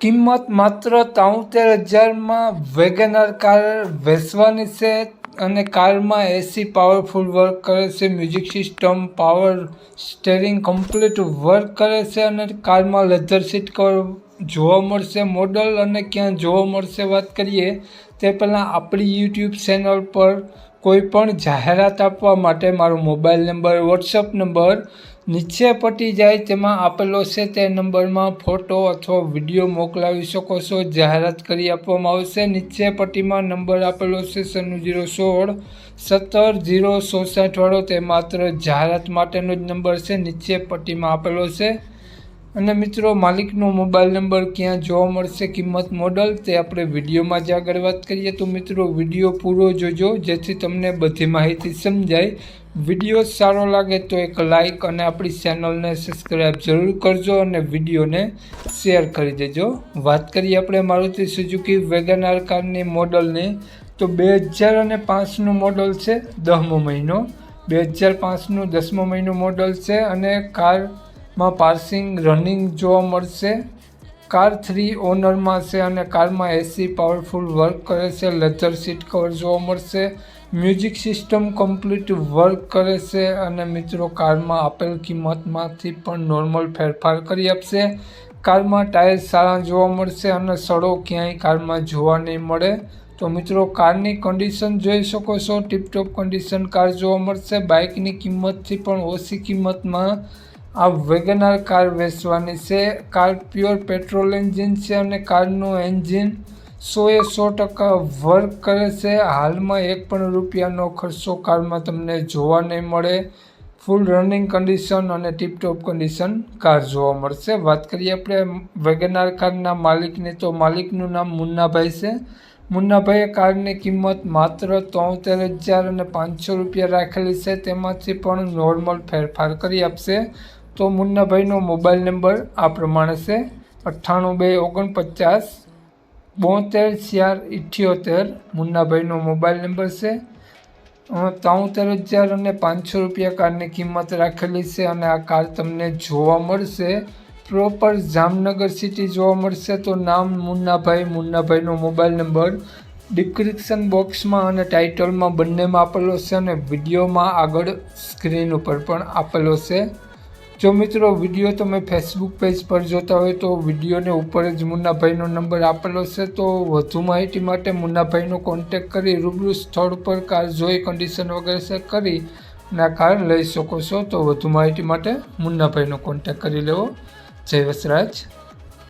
કિંમત માત્ર ત્રાઉતેર હજારમાં વેગેનાર કાર વેચવાની છે અને કારમાં એસી પાવરફુલ વર્ક કરે છે music system power steering complete work કરે છે અને કારમાં લેધર સીટ કવર જોવા મળશે. મોડલ અને ક્યાં જોવા મળશે વાત કરીએ તે પહેલાં આપણી યુટ્યુબ ચેનલ પર કોઈ પણ જાહેરાત આપવા માટે મારો મોબાઈલ નંબર વોટ્સઅપ નંબર નીચે પટી જાય તેમાં આપેલો છે તે નંબરમાં ફોટો અથવા વીડિયો મોકલાવી શકો છો. જાહેરાત કરી આપવામાં આવશે. નીચે પટ્ટીમાં નંબર આપેલો છે સન્નું જીરો સોળ સત્તર જીરો સોસઠવાળો તે માત્ર જાહેરાત માટેનો જ નંબર છે. નીચે પટ્ટીમાં આપેલો છે. અને મિત્રો, માલિકનો મોબાઈલ નંબર ક્યાં જોવા મળશે, કિંમત મોડલ, તે આપણે વિડીયોમાં જ આગળ વાત કરીએ. તો મિત્રો, વીડિયો પૂરો જોજો, જેથી તમને બધી માહિતી સમજાય. વીડિયો સારો લાગે તો એક લાઈક અને આપણી ચેનલને સબસ્ક્રાઈબ જરૂર કરજો અને વિડીયોને શેર કરી દેજો. વાત કરીએ આપણે મારુતિ સુઝુકી વેગનાર કારની મોડલની. તો બે હજાર અને પાંચનું મોડલ છે દહમો મહિનો. બે હજાર પાંચનું દસમો મહિનો મોડલ છે અને કારમાં પાર્સિંગ, રનિંગ જોવા મળશે. કાર થ્રી ઓનરમાં છે અને કારમાં એસી પાવરફુલ વર્ક કરે છે. લેધર સીટ કવર જોવા મળશે. મ્યુઝિક સિસ્ટમ કમ્પ્લીટ વર્ક કરે છે અને મિત્રો કારમાં આપેલ કિંમતમાંથી પણ નોર્મલ ફેરફાર કરી આપશે. કારમાં ટાયર સારા જોવા મળશે અને સડો ક્યાંય કારમાં જોવા નહીં મળે. તો મિત્રો કારની કન્ડિશન જોઈ શકો છો. ટીપટોપ કન્ડિશન કાર જોવા મળશે. બાઇકની કિંમતથી પણ ઓછી કિંમતમાં આ વેગનાર કાર વેચવાની છે. કાર પ્યોર પેટ્રોલ એન્જિન છે અને કારનું એન્જિન સોએ સો ટકા વર્ક કરે છે. હાલમાં એક પણ રૂપિયાનો ખર્ચો કારમાં તમને જોવા નહીં મળે. ફૂલ રનિંગ કન્ડિશન અને ટીપટોપ કન્ડિશન કાર જોવા મળશે. વાત કરીએ આપણે વેગનાર કારના માલિકની, તો માલિકનું નામ મુન્નાભાઈ છે. મુન્નાભાઈએ કારની કિંમત માત્ર તોતેર હજાર અને પાંચસો રૂપિયા રાખેલી છે. તેમાંથી પણ નોર્મલ ફેરફાર કરી આપશે. તો મુન્નાભાઈનો મોબાઈલ નંબર આ પ્રમાણે છે. અઠ્ઠાણું બે ઓગણપચાસ બોતેર ચાર ઇઠ્યોતેર મુન્નાભાઈનો મોબાઈલ નંબર છે. ત્રાઉતેર હજાર અને પાંચસો રૂપિયા કારની કિંમત રાખેલી છે અને આ કાર તમને જોવા મળશે. પ્રોપર જામનગર સિટી જોવા મળશે તો નામ મુન્નાભાઈ, મુન્નાભાઈનો મોબાઈલ નંબર ડિસ્ક્રિપ્શન બોક્સમાં અને ટાઇટલમાં બંનેમાં આપેલો છે અને વિડીયોમાં આગળ સ્ક્રીન ઉપર પણ આપેલો છે. જો મિત્રો વીડિયો તમે ફેસબુક પેજ પર જોતા હોય તો વિડીયોને ઉપર જ મુન્નાભાઈનો નંબર આપેલો છે, તો વધુ માહિતી માટે મુન્નાભાઈનો કોન્ટેક કરી રૂબરૂ સ્થળ પર કાર જોઈ કન્ડિશન વગેરે ચેક કરી અને કાર લઈ શકો છો. તો વધુ માહિતી માટે મુન્નાભાઈનો કોન્ટેક કરી લેવો. જય વસરાજ.